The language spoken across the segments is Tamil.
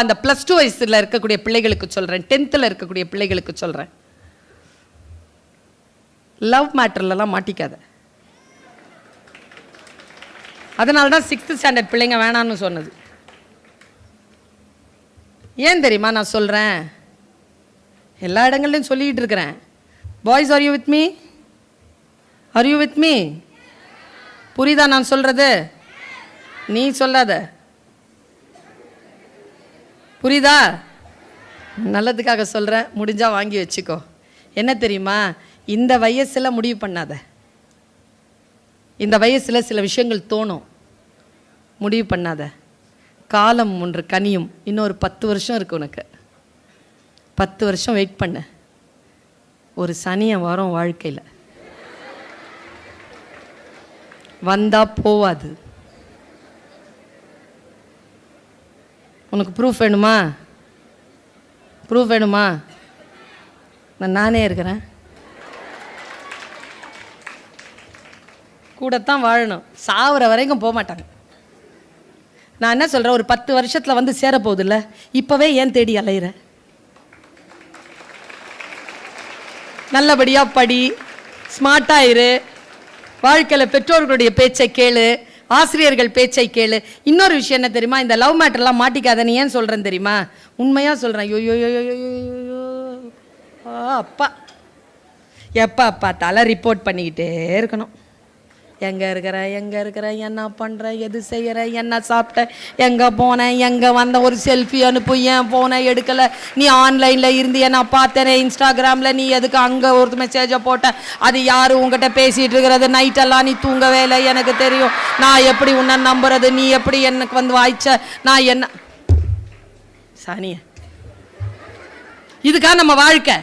அந்த ப்ளஸ் டூ வயசுல இருக்கக்கூடிய பிள்ளைகளுக்கு சொல்கிறேன் டென்த்தில் இருக்கக்கூடிய பிள்ளைகளுக்கு சொல்றேன். லவ் மேட்டர்லலாம் மாட்டிக்காத. அதனால தான் சிக்ஸ்த் ஸ்டாண்டர்ட் பிள்ளைங்க வேணான்னு சொன்னது. ஏன் தெரியுமா நான் சொல்கிறேன் எல்லா இடங்கள்லையும் சொல்லிக்கிட்டு இருக்கிறேன். Boys are you with me are you with me புரியுதா நான் சொல்கிறது நீ சொல்லாத. புரியுதா? நல்லதுக்காக சொல்கிறேன் முடிஞ்சால் வாங்கி வச்சுக்கோ. என்ன தெரியுமா? இந்த வயசில் முடிவு பண்ணாத. இந்த வயசில் சில விஷயங்கள் தோணும். முடிவு பண்ணாத. காலம் ஒன்று கனியும். இன்னொரு பத்து வருஷம் இருக்கு உனக்கு. பத்து வருஷம் வெயிட் பண்ண. ஒரு சனியம் வரும் வாழ்க்கையில். வந்தால் போவாது. உனக்கு ப்ரூஃப் வேணுமா? ப்ரூஃப் வேணுமா? நான் நானே இருக்கிறேன். கூடத்தான் வாழணும். சாவுற வரைக்கும் போக மாட்டாங்க. நான் என்ன சொல்கிறேன் ஒரு பத்து வருஷத்தில் வந்து சேரப்போகுதுல்ல இப்போவே ஏன் தேடி அலையிற? நல்லபடியாக படி ஸ்மார்ட்டாயிரு வாழ்க்கையில் பெற்றோர்களுடைய பேச்சை கேளு. ஆசிரியர்கள் பேச்சை கேளு. இன்னொரு விஷயம் என்ன தெரியுமா? இந்த லவ் மேட்டர்லாம் நீ ஏன் சொல்கிறேன் தெரியுமா? உண்மையாக சொல்கிறேன் யோ யோ அப்பா. தலை ரிப்போர்ட் பண்ணிக்கிட்டே இருக்கணும். எங்கே இருக்கிற எங்கே இருக்கிற என்ன பண்ணுற எது செய்கிற என்ன சாப்பிட்ட எங்கே போனேன் எங்கே வந்த ஒரு செல்ஃபி அனுப்பு ஏன் போனேன் எடுக்கலை? நீ ஆன்லைனில் இருந்து நான் பார்த்தேனே இன்ஸ்டாகிராமில் நீ எதுக்கு அங்கே ஒரு மெசேஜை போட்ட? அது யார் உங்ககிட்ட பேசிகிட்டு இருக்கிறது? நைட்டெல்லாம் நீ தூங்கவே இல்லை எனக்கு தெரியும். நான் எப்படி உன்னை நம்புறது? நீ எப்படி எனக்கு வந்து வாய்ச்ச? நான் என்ன சானிய இதுக்காக நம்ம வாழ்க்கை?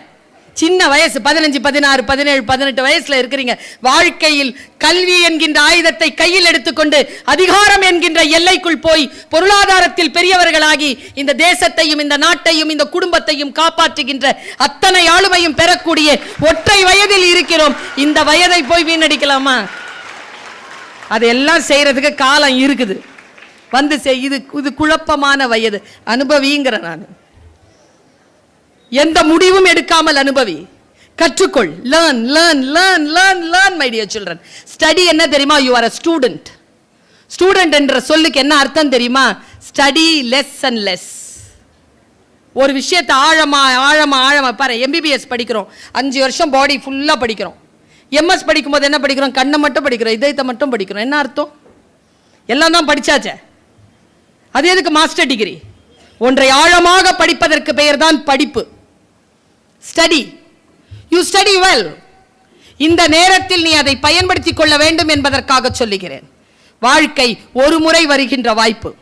சின்ன வயசு பதினஞ்சு பதினாறு பதினேழு பதினெட்டு வயசுல இருக்கிறீங்க. வாழ்க்கையில் கல்வி என்கின்ற ஆயுதத்தை கையில் எடுத்துக்கொண்டு அதிகாரம் என்கின்ற எல்லைக்குள் போய் பொருளாதாரத்தில் பெரியவர்களாகி இந்த தேசத்தையும் இந்த நாட்டையும் இந்த குடும்பத்தையும் காப்பாற்றுகின்ற அத்தனை ஆளுமையும் பெறக்கூடிய ஒற்றை வயதில் இருக்கிறோம். இந்த வயதை போய் வீணடிக்கலாமா? அதெல்லாம் செய்யறதுக்கு காலம் இருக்குது. வந்து செய் இது இது குழப்பமான வயது. அனுபவிங்கிற நான். எந்த முடிவும் எடுக்காமல் அனுபவி. கற்றுக்கொள். Learn learn learn learn learn my dear children study என்ன தெரியுமா? You are a student student என்ற சொல்லுக்கு என்ன அர்த்தம் தெரியுமா? ஸ்டடி லெஸ் அண்ட் லெஸ் ஒரு விஷயத்தை ஆழமா ஆழமா ஆழமா பாரு. எம்பிபிஎஸ் படிக்கிறோம். அஞ்சு வருஷம் பாடி ஃபுல்லாக படிக்கிறோம். எம்எஸ் படிக்கும்போது என்ன படிக்கிறோம்? கண்ணை மட்டும் படிக்கிறோம். இதயத்தை மட்டும் படிக்கிறோம். என்ன அர்த்தம்? எல்லாம் தான் படிச்சாச்சே. அது எதுக்கு? மாஸ்டர் டிகிரி ஒன்றை ஆழமாக படிப்பதற்கு பெயர் தான் படிப்பு. ஸ்டடி யூ ஸ்டடி வெல் இந்த நேரத்தில் நீ அதை பயன்படுத்திக் கொள்ள வேண்டும் என்பதற்காக சொல்லுகிறேன். வாழ்க்கை ஒரு முறை வருகின்ற வாய்ப்பு.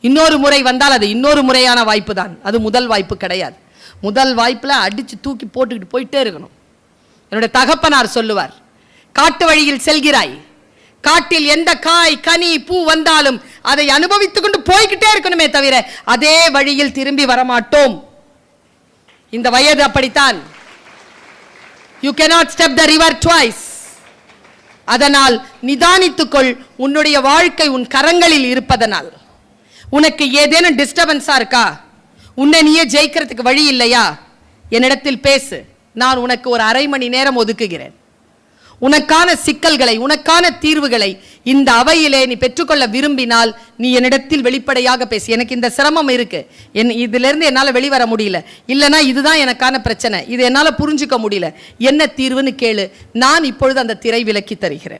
இன்னொரு முறை வந்தால் அது இன்னொரு முறையான வாய்ப்பு தான். அது முதல் வாய்ப்பு கிடையாது. முதல் வாய்ப்பில் அடித்து தூக்கி போட்டுக்கிட்டு போயிட்டே இருக்கணும். என்னுடைய தகப்பனார் சொல்லுவார் காட்டு வழியில் செல்கிறாய். காட்டில் எந்த காய் கனி பூ வந்தாலும் அதை அனுபவித்துக் கொண்டு போய்கிட்டே இருக்கணுமே தவிர அதே வழியில் திரும்பி வரமாட்டோம். இந்த வயது அப்படித்தான். You cannot step the river twice. அதனால் நிதானித்துக்கொள் உன்னுடைய வாழ்க்கை உன் கரங்களில் இருப்பதனால். உனக்கு ஏதேனும் டிஸ்டர்பன்ஸா இருக்கா? உன்னை நீயே ஜெயிக்கிறதுக்கு வழி இல்லையா? என்னிடத்தில் பேசு. நான் உனக்கு ஒரு அரை மணி நேரம் ஒதுக்குகிறேன். உனக்கான சிக்கல்களை உனக்கான தீர்வுகளை இந்த அவையிலே நீ பெற்றுக்கொள்ள விரும்பினால் நீ என்னிடத்தில் வெளிப்படையாக பேசி. எனக்கு இந்த சிரமம் இருக்கு. என் இதிலிருந்து என்னால் வெளிவர முடியல. இல்லைனா இதுதான் எனக்கான பிரச்சனை. இது என்னால் புரிஞ்சுக்க முடியல. என்ன தீர்வுன்னு கேளு. நான் இப்பொழுது அந்த திரை விலக்கி தருகிறேன்.